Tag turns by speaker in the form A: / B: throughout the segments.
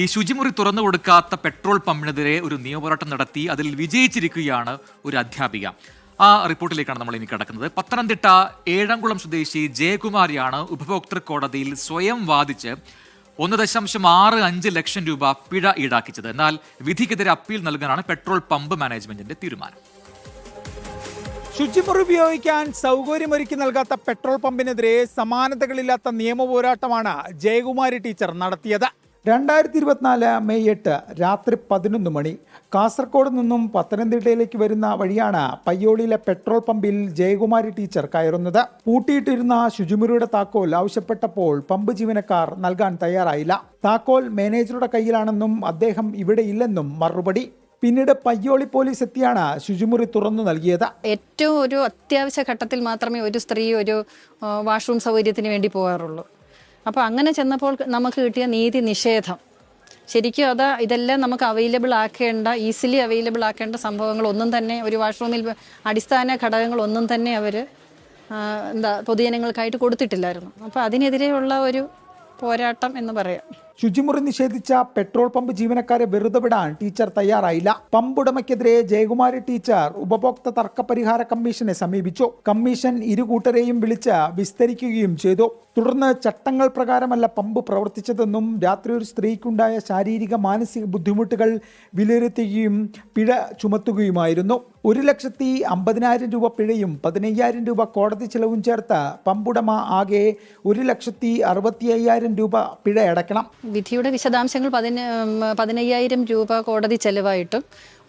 A: ഈ ശുചിമുറി തുറന്നു കൊടുക്കാത്ത പെട്രോൾ പമ്പിനെതിരെ ഒരു നിയമപോരാട്ടം നടത്തി അതിൽ വിജയിച്ചിരിക്കുകയാണ് ഒരു അധ്യാപിക. ആ റിപ്പോർട്ടിലേക്കാണ് നമ്മൾ ഇനി കിടക്കുന്നത്. പത്തനംതിട്ട ഏഴംകുളം സ്വദേശി ജയകുമാരിയാണ് ഉപഭോക്തൃ കോടതിയിൽ സ്വയം വാദിച്ച് ഒന്ന് ദശാംശം ആറ് അഞ്ച് ലക്ഷം രൂപ പിഴ ഈടാക്കിച്ചത്. എന്നാൽ വിധിക്കെതിരെ അപ്പീൽ നൽകാനാണ് പെട്രോൾ പമ്പ് മാനേജ്മെന്റിന്റെ തീരുമാനം.
B: ശുചിമുറി ഉപയോഗിക്കാൻ സൗകര്യമൊരുക്കി നൽകാത്ത പെട്രോൾ പമ്പിനെതിരെ സമാനതകളില്ലാത്ത നിയമ പോരാട്ടമാണ് ജയകുമാരി ടീച്ചർ നടത്തിയത്. രണ്ടായിരത്തി ഇരുപത്തിനാല് മെയ് എട്ട് രാത്രി പതിനൊന്ന് മണി കാസർഗോഡ് നിന്നും പത്തനംതിട്ടയിലേക്ക് വരുന്ന വഴിയാണ് പയ്യോളിയിലെ പെട്രോൾ പമ്പിൽ ജയകുമാരി ടീച്ചർ കയറുന്നത്. പൂട്ടിയിട്ടിരുന്ന ശുചിമുറിയുടെ താക്കോൽ ആവശ്യപ്പെട്ടപ്പോൾ പമ്പ് ജീവനക്കാർ നൽകാൻ തയ്യാറായില്ല. താക്കോൽ മാനേജറുടെ കയ്യിലാണെന്നും അദ്ദേഹം ഇവിടെ ഇല്ലെന്നും മറുപടി. പിന്നീട് പയ്യോളി പോലീസ് എത്തിയാണ് ശുചിമുറി തുറന്നു നൽകിയത്.
C: ഏറ്റവും ഒരു അത്യാവശ്യ ഘട്ടത്തിൽ മാത്രമേ ഒരു സ്ത്രീ ഒരു വാഷ്റൂം സൗകര്യത്തിന് വേണ്ടി പോകാറുള്ളൂ. അപ്പോൾ അങ്ങനെ ചെന്നപ്പോൾ നമുക്ക് കിട്ടിയ നീതി നിഷേധം. ശരിക്കും അത് ഇതെല്ലാം നമുക്ക് അവൈലബിൾ ആക്കേണ്ട ഈസിലി അവൈലബിൾ ആക്കേണ്ട സംഭവങ്ങൾ ഒന്നും തന്നെ ഒരു വാഷ്റൂമിൽ അടിസ്ഥാന ഘടകങ്ങൾ ഒന്നും തന്നെ അവർ എന്താ പൊതുജനങ്ങൾക്കായിട്ട് കൊടുത്തിട്ടില്ലായിരുന്നു. അപ്പോൾ അതിനെതിരെയുള്ള ഒരു പോരാട്ടം എന്ന് പറയാം.
B: ശുചിമുറി നിഷേധിച്ച പെട്രോൾ പമ്പ് ജീവനക്കാരെ വെറുതെ വിടാൻ ടീച്ചർ തയ്യാറായില്ല. പമ്പ് ഉടമയ്ക്കെതിരെ ജയകുമാരി ടീച്ചർ ഉപഭോക്തൃ തർക്ക പരിഹാര കമ്മീഷനെ സമീപിച്ചു. കമ്മീഷൻ ഇരു കൂട്ടരെയും വിളിച്ച് വിസ്തരിക്കുകയും ചെയ്തു. തുടർന്ന് ചട്ടങ്ങൾ പ്രകാരമല്ല പമ്പ് പ്രവർത്തിച്ചതെന്നും രാത്രി ഒരു സ്ത്രീക്കുണ്ടായ ശാരീരിക മാനസിക ബുദ്ധിമുട്ടുകൾ വിലയിരുത്തുകയും പിഴ ചുമത്തുകയുമായിരുന്നു. ഒരു ലക്ഷത്തി അമ്പതിനായിരം രൂപ പിഴയും പതിനയ്യായിരം രൂപ കോടതി ചെലവും ചേർത്ത് പമ്പുടമ ആകെ ഒരു ലക്ഷത്തി അറുപത്തി അയ്യായിരം രൂപ പിഴ അടയ്ക്കണം
C: വിധിയുടെ വിശദാംശങ്ങൾ പതിന പതിനയ്യായിരം രൂപ കോടതി ചെലവായിട്ടും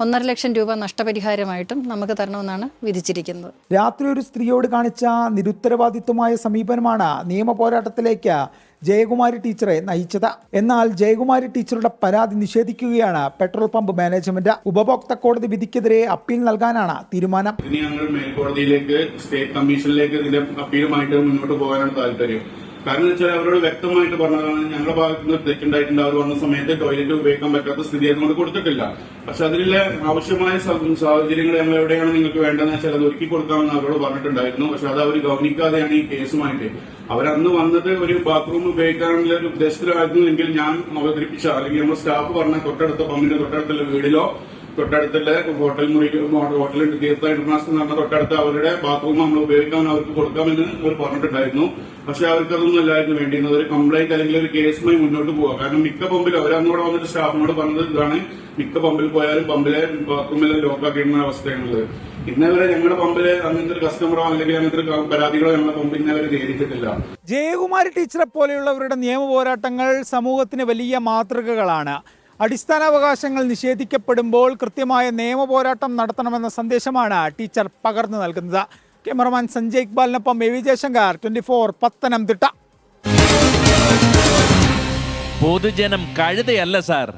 C: ഒന്നര ലക്ഷം രൂപ നഷ്ടപരിഹാരമായിട്ടും നമുക്ക് തരണമെന്നാണ് വിധിച്ചിരിക്കുന്നത്.
B: രാത്രി ഒരു സ്ത്രീയോട് കാണിച്ച നിരുത്തരവാദിത്വമായ സമീപനമാണ് നിയമ പോരാട്ടത്തിലേക്ക് ജയകുമാരി ടീച്ചറെ നയിച്ചത്. എന്നാൽ ജയകുമാരി ടീച്ചറുടെ പരാതി നിഷേധിക്കുകയാണ് പെട്രോൾ പമ്പ് മാനേജ്മെന്റ്. ഉപഭോക്തൃ കോടതി വിധിക്കെതിരെ അപ്പീൽ നൽകാനാണ് തീരുമാനം.
D: ഇനി ഞങ്ങൾ മേൽക്കോടതിയിലേക്ക് സ്റ്റേറ്റ് കമ്മീഷനിലേക്ക് ഇതിന്റെ അപ്പീലുമായിട്ട് മുന്നോട്ട് പോകാനാണ് താല്പര്യം. കാരണം വെച്ചാൽ അവരോട് വ്യക്തമായിട്ട് പറഞ്ഞതാണ് ഞങ്ങളുടെ ഭാഗത്ത് നിന്ന് തെറ്റുണ്ടായിട്ടുണ്ട് അവർ വന്ന സമയത്ത് ടോയ്ലറ്റ് ഉപയോഗിക്കാൻ പറ്റാത്ത സ്ഥിതി അതുകൊണ്ട് കൊടുത്തിട്ടില്ല. പക്ഷെ അതിലെ ആവശ്യമായ സാഹചര്യങ്ങൾ നമ്മൾ എവിടെയാണ് നിങ്ങൾക്ക് വേണ്ടതെന്ന് വെച്ചാൽ അത് ഒരുക്കി കൊടുക്കാമെന്ന് അവരോട് പറഞ്ഞിട്ടുണ്ടായിരുന്നു. പക്ഷെ അത് അവർ ഗൗനിക്കാതെയാണ് ഈ കേസുമായിട്ട്. അവരന്ന് വന്നത് ഒരു ബാത്റൂം ഉപയോഗിക്കാനുള്ള ഒരു ഉദ്ദേശത്തിലായിരുന്നു എങ്കിൽ ഞാൻ അവതരിപ്പിച്ച അല്ലെങ്കിൽ നമ്മുടെ സ്റ്റാഫ് പറഞ്ഞ തൊട്ടടുത്ത പമ്പിന്റെ തൊട്ടടുത്തുള്ള വീടിലോ തൊട്ടടുത്തുള്ള ഹോട്ടൽ മുറി ഹോട്ടലുണ്ട് തീർത്ഥ ഇന്റർനാഷണൽ എന്ന് പറഞ്ഞ തൊട്ടടുത്ത് അവരുടെ ബാത്റൂം നമ്മൾ ഉപയോഗിക്കാൻ അവർക്ക് കൊടുക്കാമെന്ന് അവർ പറഞ്ഞിട്ടുണ്ടായിരുന്നു. പക്ഷെ അവർക്ക് അതൊന്നും അല്ലായിരുന്നു. വേണ്ടിയിരുന്നത് ഒരു കംപ്ലൈന്റ് അല്ലെങ്കിൽ ഒരു കേസുമായി മുന്നോട്ട് പോവുക. കാരണം മിക്ക പമ്പിൽ അവരന്നോട് വന്നിട്ട് സ്റ്റാഫിനോട് പറഞ്ഞത് ഇതാണ്. മിക്ക പമ്പിൽ പോയാലും പമ്പിലെ ബാത്റൂമിലെ ലോക്കാക്കിയിരുന്ന അവസ്ഥയാണുള്ളത്. ഇന്നവരെ ഞങ്ങളുടെ പമ്പിൽ അങ്ങനത്തെ ഒരു കസ്റ്റമറോ അല്ലെങ്കിൽ അങ്ങനത്തെ ഒരു പരാതികളോ ഞങ്ങളുടെ പമ്പിൽ ഇന്നേവരെ നേരിട്ടിട്ടില്ല.
B: ജയകുമാരി ടീച്ചറെ പോലെയുള്ളവരുടെ നിയമ പോരാട്ടങ്ങൾ സമൂഹത്തിന് വലിയ മാതൃകകളാണ്. അടിസ്ഥാനാവകാശങ്ങൾ നിഷേധിക്കപ്പെടുമ്പോൾ കൃത്യമായ നിയമ പോരാട്ടം നടത്തണമെന്ന സന്ദേശമാണ് ടീച്ചർ പകർന്നു നൽകുന്നത്. Cameraman Sanjay ഇക്ബാലിനൊപ്പം A V Jayasankar twenty four Pathanamthitta.
E: പൊതുജനം കഴുതയല്ല സാർ.